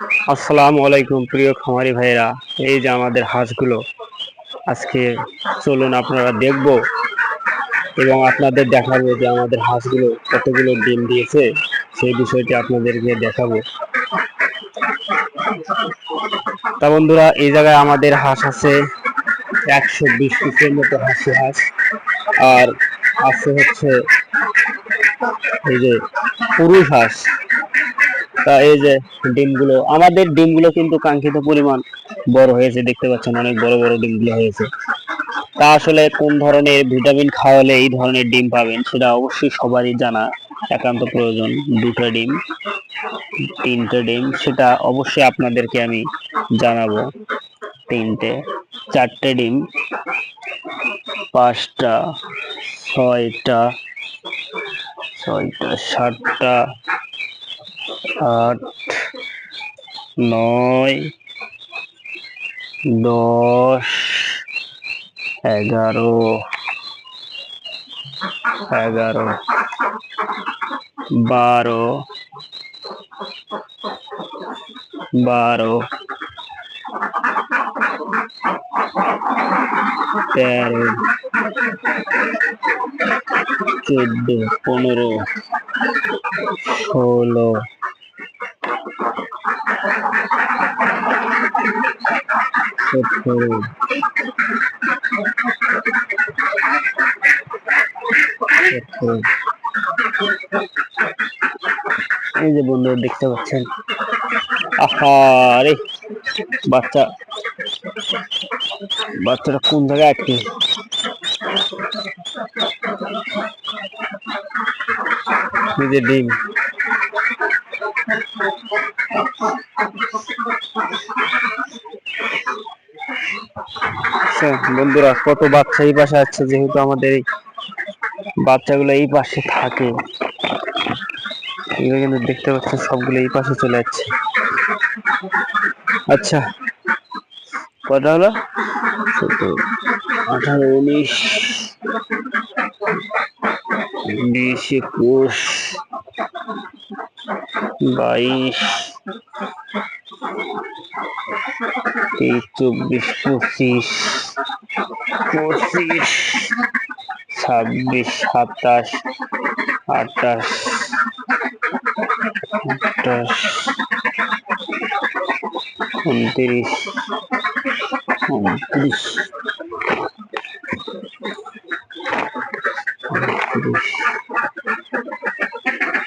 আসসালামু আলাইকুম প্রিয় খামারি ভাইরা এই যে আমাদের হাঁসগুলো, আজকে চলুন আপনারা দেখব এবং আপনাদের দেখাবো যে আমাদের হাঁসগুলো কতগুলো ডিম দিয়েছে। সেই বিষয়টি আপনাদেরকে দেখাবো। তা বন্ধুরা, এই জায়গায় আমাদের হাঁস আছে একশো বিশ পিসের মতো হাঁসি হাঁস। আর আছে হচ্ছে এই যে পুরুষ হাঁস। তা এই যে ডিমগুলো, আমাদের ডিমগুলো কিন্তু কাঙ্ক্ষিত পরিমাণ বড় হয়েছে, দেখতে পাচ্ছেন অনেক বড় বড় ডিমগুলো হয়েছে। তা আসলে কোন ধরনের ভিটামিন খাওয়ালে এই ধরনের ডিম পাবেন সেটা অবশ্যই সবারই জানা, একান্ত প্রয়োজন। দুটো ডিম, তিনটে ডিম, সেটা অবশ্যই আপনাদেরকে আমি জানাব। তিনটে, চারটে ডিম, পাঁচটা, ছয়টা ছয়টা, সাতটা আট নয় দশ এগারো এগারো বারো বারো তেরো চোদ্দ পনেরো ষোলো এই যে বন্ধু দেখতে পাচ্ছেন? আহা রে বাচ্চা। বাচ্চাটা কোন জায়গায় এই ডিম। বন্ধুরা, কত বাচ্চা এই পাশে আছে? যেহেতু আমাদের এই বাচ্চাগুলো এই পাশে থাকে। এগুলো কিন্তু দেখতে পাচ্ছেন, সবগুলো এই পাশে চলে যাচ্ছে। আচ্ছা কটা হলো? আঠারো, উনিশ, বিশ, একুশ বাইশ চব্বিশ পঁচিশ পঁচিশ ছাব্বিশ সাতাশ আঠাশ আটাশ উনত্রিশ উনত্রিশ।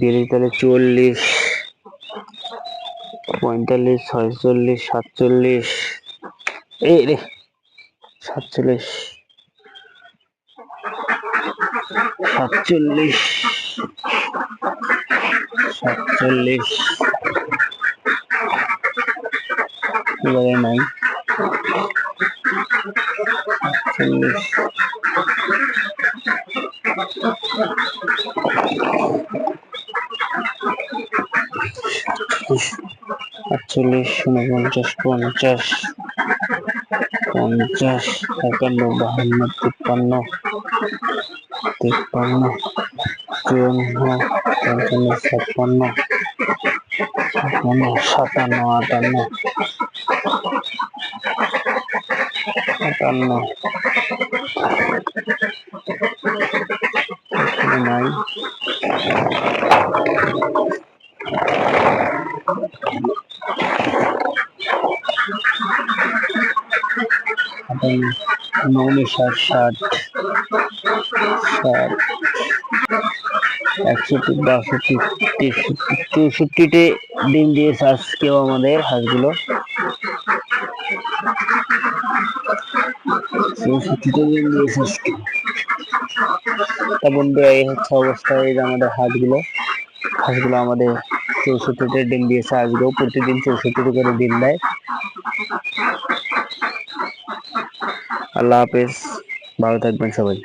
বিয়াল্লিশ তাহলে চল্লিশ পঁয়তাল্লিশ ছয়চল্লিশ সাতচল্লিশ। এই রে সাতচল্লিশ সাতচল্লিশ সাতচল্লিশ। নাই। সাতচল্লিশ। আটচল্লিশ উনপঞ্চাশ পঞ্চাশ পঞ্চাশ, একান্ন, বাহান্ন, তিপ্পান্ন তিপ্পান্ন, চুয়ান্ন, পঞ্চান্ন, ছাপ্পান্ন ছাপ্পান্ন, সাতান্ন, আটান্ন আটান্ন নাই। উনিশ ষাট ষাট ষাট একষট্টি, বাষট্টি ডিম দিয়েছে আজকেও আমাদের হাঁসগুলো। চৌষট্টিতে দিয়েছে আজকে। তা এই হচ্ছে অবস্থা, এই যে আমাদের হাঁসগুলো। হাঁসগুলো আমাদের চৌষট্টিটা ডিম দিয়েছে আজকেও প্রতিদিন চৌষট্টি করে ডিম দেয়। আল্লাহ হাফেজ ভালো থাকবেন সবাই।